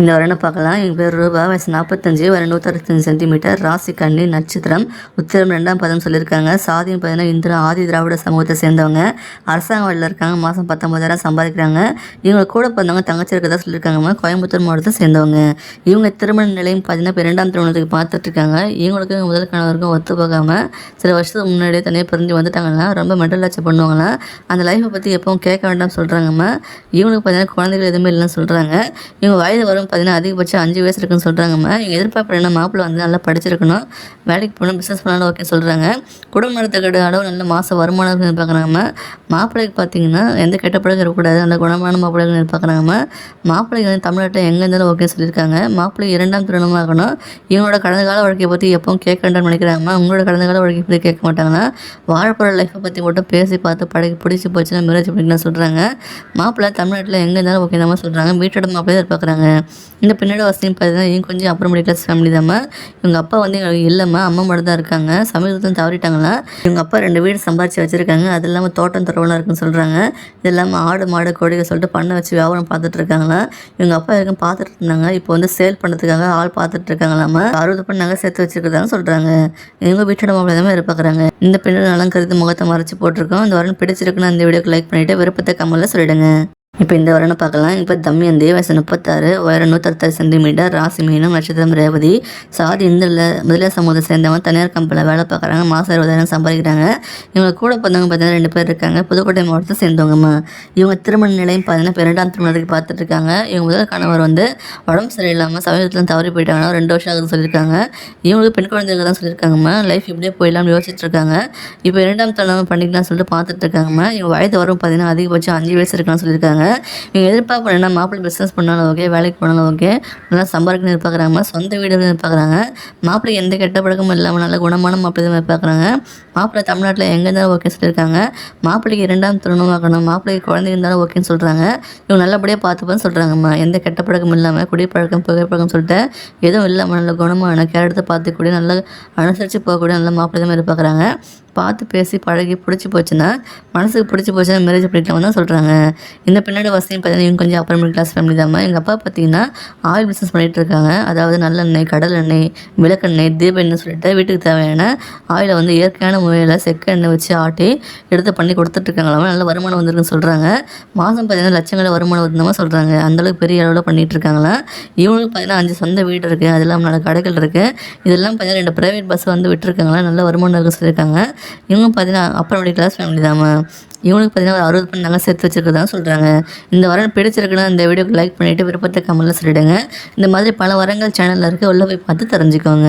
இந்த வரனை பார்க்கலாம். என் பேர் ரூபா. வயசு நாற்பத்தஞ்சு. வர நூற்றறுபத்தஞ்சு சென்டிமீட்டர். ராசி கண்ணி நட்சத்திரம். உத்திரம் ரெண்டாம் பதம் சொல்லியிருக்காங்க. சாதியும் பார்த்தீங்கன்னா இந்திரா ஆதி திராவிட சமூகத்தை சேர்ந்தவங்க. அரசாங்க வேலையில் இருக்காங்க. மாதம் பத்தொம்பதாயிரம் சம்பாதிக்கிறாங்க. இவங்க கூட பிறந்தவங்க தங்கச்சி இருக்கதா சொல்லியிருக்காங்க. கோயம்புத்தூர் மாவட்டத்தை சேர்ந்தவங்க. இவங்க திருமண நிலையம் பார்த்தீங்கன்னா இப்போ இரண்டாம் திருமணத்துக்கு பார்த்துட்டு இருக்காங்க. இவங்களுக்கு முதல் கணவருக்கும் ஒத்து போகாமல் சில வருஷத்துக்கு முன்னாடியே தனியாக பிரிஞ்சு வந்துட்டாங்கன்னா ரொம்ப மென்டல் லாச்சர் பண்ணுவாங்களாம் அந்த லைஃப்பை பற்றி எப்பவும் கேட்க வேண்டாம் சொல்கிறாங்கம்மா இவங்களுக்கு பார்த்தீங்கன்னா குழந்தைகள் எதுவுமே இல்லைன்னு சொல்கிறாங்க இவங்க வயது வரும் பார்த்தீங்கன்னா அதிகபட்சம் அஞ்சு வயசு இருக்குன்னு சொல்கிறாங்கம்மா இவங்க எதிர்பார்ப்பு என்ன மாப்பிள்ளை வந்து நல்லா படிச்சிருக்கணும். வேலைக்கு போகணும் பிஸ்னஸ் பண்ணாலும் ஓகே சொல்கிறாங்க குடும்ப நடத்தக்கட அளவு நல்ல மாத வருமானம் எதிர்பார்க்குறாங்கம்மா மாப்பிள்ளைக்கு பார்த்தீங்கன்னா எந்த கெட்ட பழக்கம் இருக்கக்கூடாது நல்ல குணமான மாப்பிள்ளைகள் எதிர்பார்க்குறாங்கம்மா மாப்பிள்ளைக்கு வந்து தமிழ்நாட்டில் எங்கே இருந்தாலும் ஓகே சொல்லியிருக்காங்க. மாப்பிள்ளை இரண்டாம் திருமணமாக இருக்கணும். இவங்களோட கடந்த கால வாழ்க்கையை பற்றி எப்பவும் கேட்க வேண்டாம்னு நினைக்கிறாங்கம்மா உங்களோட கடந்த கால வாழ்க்கையை பற்றி கேட்க மாட்டாங்கன்னா வாழப்போகிற லைஃப்பை பற்றி மட்டும் பேசி பார்த்து பழகி பிடிச்சி போச்சுன்னா மேரேஜ் பண்ணிக்கலாம் சொல்கிறாங்க மாப்பிள்ளை தமிழ்நாட்டில் எங்கே இருந்தாலும் ஓகே தான் சொல்கிறாங்க வீட்டோட மாப்பிள்ளை எதிர்பார்க்குறாங்க இந்த பின்னாடி வசதியும் பார்த்தீங்கன்னா இவங்க கொஞ்சம் அப்புறம் ஃபேமிலி தாம்மா இவங்க அப்பா வந்து எங்களுக்கு இல்லைம்மா அம்மா மட்டும் தான் இருக்காங்க. சமீபத்தில் தவறிட்டாங்களா? இவங்க அப்பா ரெண்டு வீடு சம்பாரிச்சு வச்சுருக்காங்க. அது இல்லாமல் தோட்டம் துறவுலாம் இருக்குன்னு சொல்கிறாங்க இது இல்லாமல் ஆடு மாடு கோழிகள் சொல்லிட்டு பண்ணை வச்சு வியாபாரம் பார்த்துட்டு இருக்காங்களா? இவங்க அப்பா இருக்கும் பார்த்துட்டு இருந்தாங்க. இப்போ வந்து சேல் பண்ணுறதுக்காக ஆள் பார்த்துட்டு இருக்காங்களாமா அறுபது பண்ண நகை சேர்த்து வச்சுருக்கதாங்க சொல்கிறாங்க இவங்க வீட்டோட மாப்பிள்ளை தான் எதிர்பார்க்குறாங்க. இந்த பின்னாடி நலம் முகத்தை மறைச்சு போட்டிருக்கோம். இந்த வாரம் பிடிச்சிருக்குன்னு அந்த வீடியோக்கு லைக் பண்ணிவிட்டு விருப்பத்தை கமலில் சொல்லிடுங்க. இப்போ இந்த வரணும் பார்க்கலாம். இப்போ தம்யந்தி வயசு முப்பத்தாறு உயரம் நூற்றறுபத்தாறு சென்டிமீட்டர் ராசி மீனம் நட்சத்திரம் ரேவதி சாதி இந்தில் முதலிய சமூகத்தை சேர்ந்தவங்க தனியார் கம்பெனியில் வேலை பார்க்குறாங்க. மாதம் இருபதாயிரம் சம்பாதிக்கிறாங்க. இவங்க கூட பிறந்தவங்க பார்த்தீங்கன்னா ரெண்டு பேர் இருக்காங்க. புதுக்கோட்டை மாவட்டத்தை சேர்ந்தவங்கம்மா. இவங்க திருமண நிலையம் பார்த்தீங்கன்னா இப்போ இரண்டாம் திருமணத்துக்கு பார்த்துட்டு இருக்காங்க இவங்க முதல் கணவர் வந்து உடம்பு சரியில்லாமல் சமீபத்தில் தவறி போயிட்டாங்கன்னா ரெண்டு வருஷம் ஆகுது சொல்லியிருக்காங்க. இவங்களுக்கு பெண் குழந்தைங்க தான் சொல்லியிருக்காங்கம்மா. லைஃப் இப்படியே போயிடலாம்னு யோசிச்சுட்டு இருக்காங்க இப்போ இரண்டாம் திருமணம் பண்ணிக்கலாம்னு சொல்லிட்டு பார்த்துட்டு இருக்காங்கம்மா இவங்க வயது வரும் பார்த்தீங்கன்னா அதிகபட்சம் அஞ்சு வயசு இருக்கான்னு சொல்லியிருக்காங்க. இவங்க எதிர்பார்ப்பு என்ன மாப்பிள்ளை பிஸ்னஸ் பண்ணாலும் ஓகே வேலைக்கு போனாலும் ஓகே நல்லா சம்பாதிக்கணும் எதிர்பார்க்குறாங்க. சொந்த வீடு எதிர்பார்க்குறாங்க. மாப்பிள்ளை எந்த கெட்ட பழக்கமும் இல்லாமல் நல்ல குணமான மாப்பிள்ளை தான் எதிர்பார்க்குறாங்க. மாப்பிள்ளை தமிழ்நாட்டில் எங்கே இருந்தாலும் ஓகே சொல்லியிருக்காங்க. மாப்பிள்ளைக்கு இரண்டாம் திருமணமாக்கணும். மாப்பிள்ளைக்கு குழந்தை இருந்தாலும் ஓகேன்னு சொல்கிறாங்க இவங்க நல்லபடியாக பார்த்துப்பான்னு சொல்கிறாங்கம்மா எந்த கெட்ட பழக்கமும் இல்லாமல் குடிப்பழக்கம் புகைப்பழக்கம் சொல்லிட்டு எதுவும் இல்லாமல் நல்ல குணமான கேர் பார்த்துக்கூடிய நல்ல அனுசரித்து போகக்கூடிய நல்ல மாப்பிள்ளை தான் எதிர்பார்க்குறாங்க. பார்த்து பேசி பழகி பிடிச்சி போச்சுன்னா மனசுக்கு பிடிச்சி போச்சுன்னா மேரேஜ் பண்ணிக்கலாம் தான் சொல்கிறாங்க இந்த பின்னாடி வசதியும் பார்த்தீங்கன்னா இவங்க கொஞ்சம் அப்பர் மிடில் கிளாஸ் ஃபேமிலி தான். எங்கள் அப்பா பார்த்தீங்கன்னா ஆயில் பிஸ்னஸ் பண்ணிகிட்டு இருக்காங்க. அதாவது நல்லெண்ணெய் கடல் எண்ணெய் விளக்கெண்ணெய் தீப எண்ணெய் சொல்லிட்டு வீட்டுக்கு தேவையான ஆயிலை வந்து இயற்கையான முறையில் செக்க எண்ணெய் வச்சு ஆட்டி எடுத்து பண்ணி கொடுத்துட்ருக்காங்களாம் நல்ல வருமானம் வந்திருக்குன்னு சொல்கிறாங்க மாதம் பார்த்தீங்கன்னா லட்சங்களில் வருமானம் வந்தமாக சொல்கிறாங்க அந்தளவுக்கு பெரிய அளவில் பண்ணிகிட்டு இருக்காங்களா? இவங்களுக்கு பார்த்தீங்கன்னா அஞ்சு சொந்த வீடு இருக்குது அது இல்லாமல் நல்ல கடைகள் இருக்குது இதெல்லாம் பார்த்தீங்கன்னா ரெண்டு ப்ரைவேட் பஸ் வந்து விட்டுருக்காங்களா? நல்ல வருமானம் இருக்குன்னு சொல்லியிருக்காங்க. இவங்க பார்த்தீங்கன்னா அப்புறம் கிளாஸ் ஃபேமிலி தான் இவங்களுக்கு பார்த்தீங்கன்னா ஒரு அறுபது பண்ணி நகை சேர்த்து வச்சுருக்கதான் சொல்கிறாங்க இந்த வாரம் பிடிச்சிருக்குன்னா இந்த வீடியோக்கு லைக் பண்ணிவிட்டு விருப்பத்தை கமலில் சொல்லிவிடுங்க இந்த மாதிரி பல வரங்கள் சேனலில் இருக்க. உள்ளே போய் பார்த்து தெரிஞ்சுக்கோங்க.